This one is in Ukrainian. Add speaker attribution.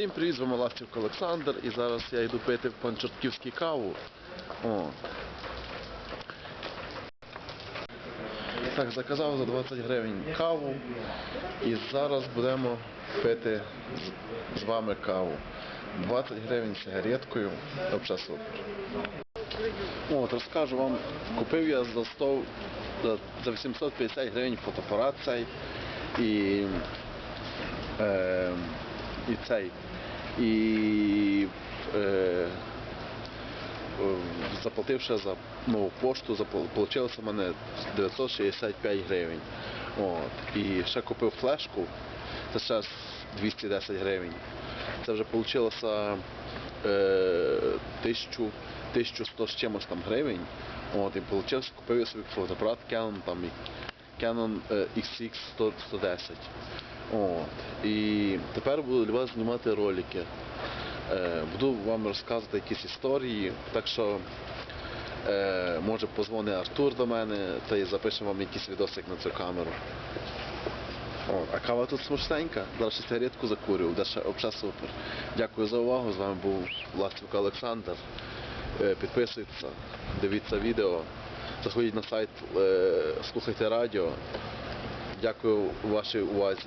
Speaker 1: Всім привіт, з вами Лавчик Олександр і зараз я йду пити в Панчортківській каву. О. Так, заказав за 20 гривень каву і зараз будемо пити з, вами каву. 20 гривень сигареткою, взагалі супер. От, розкажу вам, купив я за 100, за, за 850 гривень фотоапарат цей і, е, і цей. І е, заплативши за нову пошту, вийшло в мене 965 гривень. От. І ще купив флешку, це ще 210 гривень. Це вже вийшло е, 1100 з чимось там гривень. От, і получився, купив я собі фотоапарат Canon, там, Canon е, xx 110 От. І тепер буду для вас знімати ролики. Е, буду вам розказувати якісь історії, так що е, може позвони Артур до мене та й запишемо вам якийсь відосик на цю камеру. О, а кава тут смачненька. Зараз ще сигаретку закурю, буде ще взагалі супер. Дякую за увагу. З вами був Ластівка Олександр. Е, Підписуйтеся, дивіться відео, заходіть на сайт, слухайте радіо. Дякую вашій увазі.